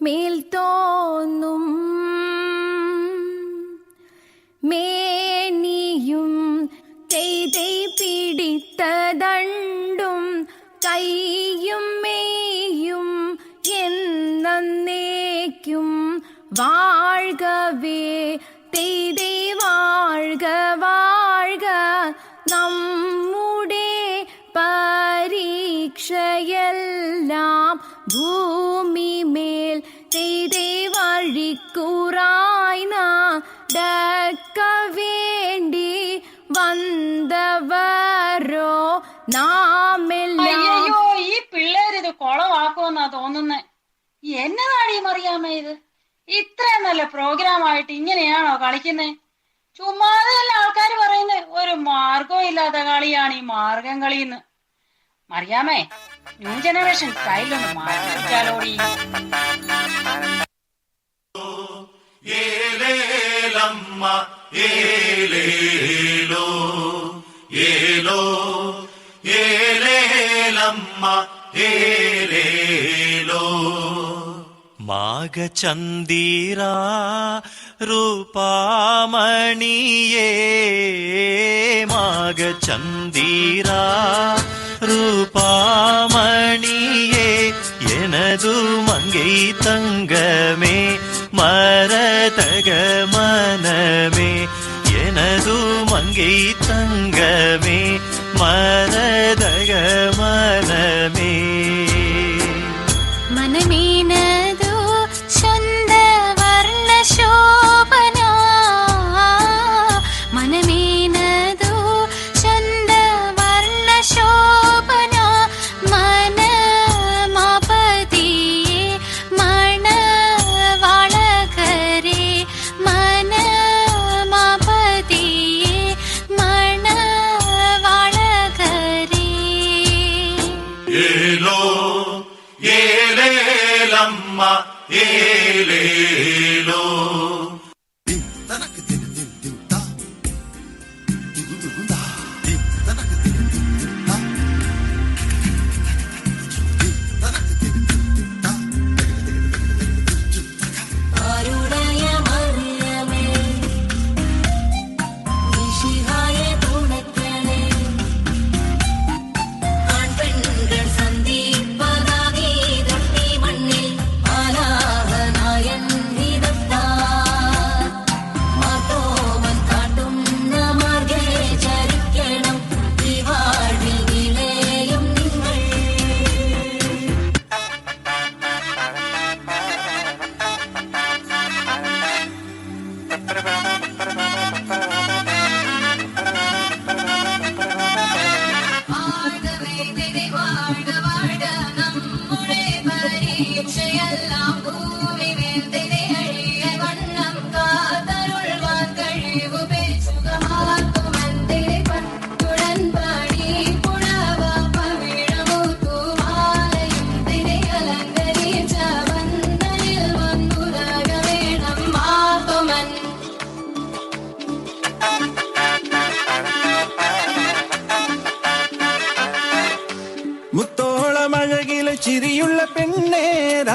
മേൽ തോന്നും മേനിയും ചെയ്തൈ പിടിത്തതണ്ടും കൈയും മേയും എന്നേക്കും വാഴ്കവേ. തെയ്തൈ വാഴ്ക വാഴ്ക നമ്മുടെ പരീക്ഷയൽ പരീക്ഷയെല്ലാം ഭൂമിമേൽ തെയ്തേ വഴിക്കൂറായി നടക്ക വേണ്ടി വന്നവരോ നാമെല്ലാം? ഈ പിള്ളേരിത് കൊളവാക്കുമെന്നാ തോന്നുന്നേ. എന്നതാടി മറിയാമ്മ ഇത്? ഇത്രയും നല്ല പ്രോഗ്രാം ആയിട്ട് ഇങ്ങനെയാണോ കളിക്കുന്നേ? ചുമ്മാതെയല്ല ആൾക്കാർ പറയുന്നത് ഒരു മാർഗവും ഇല്ലാത്ത കളിയാണ് ഈ മാർഗം കളിയെന്ന് മറിയാമേ న్యూ జనరేషన్ స్టైల్ను మార్చాలోడి ఏలేలమ్మ రూపామణియే మాగచందీరా ரூபாமணியே எனது மங்கை தங்கமே மரதக மனமே எனது மங்கை தங்கமே மர Mama, yeah. വാഴ്കവേ തിരി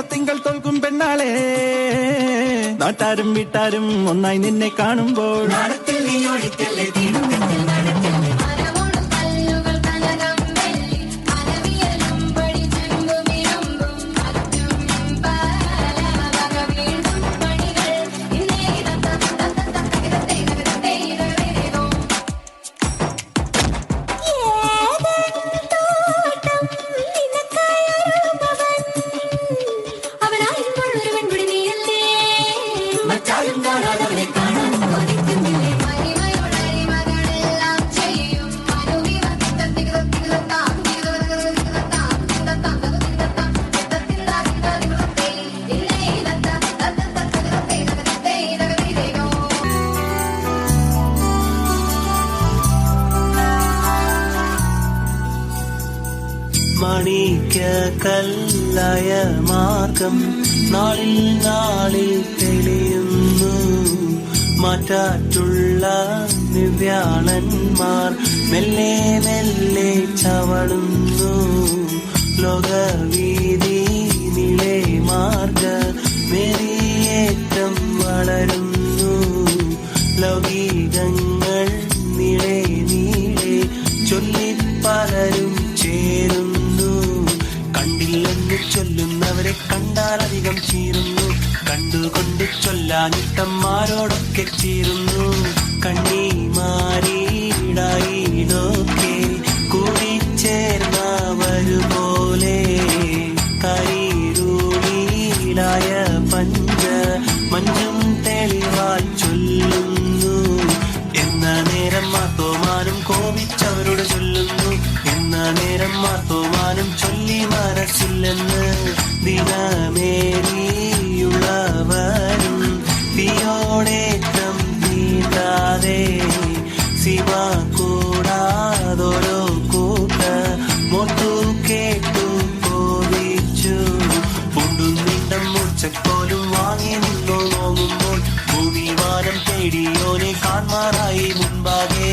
രാത്തിങ്കൾ തോൽക്കും പെണ്ണാളെ. നാട്ടാരും വീട്ടാരും ഒന്നായി നിന്നെ കാണുമ്പോൾ മണിക്ക കല്ലായ മാർഗം നാളിൽ നാളിൽ തെളിയുന്നു. മാറ്റാറ്റുള്ള നിവ്യാളന്മാർ മെല്ലെ മെല്ലെ ചവളുന്നു ലോകവീതി നിലേ മാർഗ എന്ന് ചൊല്ലുന്നവരെ കണ്ടാലധികം ചീറുന്നു. കണ്ടുകൊണ്ട് ചൊല്ലാനിട്ടന്മാരോടൊക്കെ ചീറുന്നു. കണ്ണീ മാറിയിടായിടൊക്കെ കൂടിച്ചേർന്ന വരുപോലെ കരിരൂടിയിലായ പഞ്ച മഞ്ഞും തെളിവാ ചൊല്ലുന്നു. എന്ന നേരം മാത്തോമാനും കോപിച്ചവരോട് ചൊല്ലുന്നു. എന്ന നേരം മാത്തോമാനും ചൊല്ലുന്നു. മനസ്സില്ലെന്ന് ദിനമേരിയുള്ളവരും തീയോടേറ്റം നീട്ടാതെ ശിവ കൂടാതൊരു കൂട്ട മൊത്തു കേട്ടു കോപിച്ചു. പുണ്ടും നിണ്ടം മുച്ചക്കോലും വാങ്ങി നിന്നോ നോങ്ങുമ്പോൾ ഭൂമിവാനം തേടിയോനെ കാൺമാറായി മുൻപാകെ.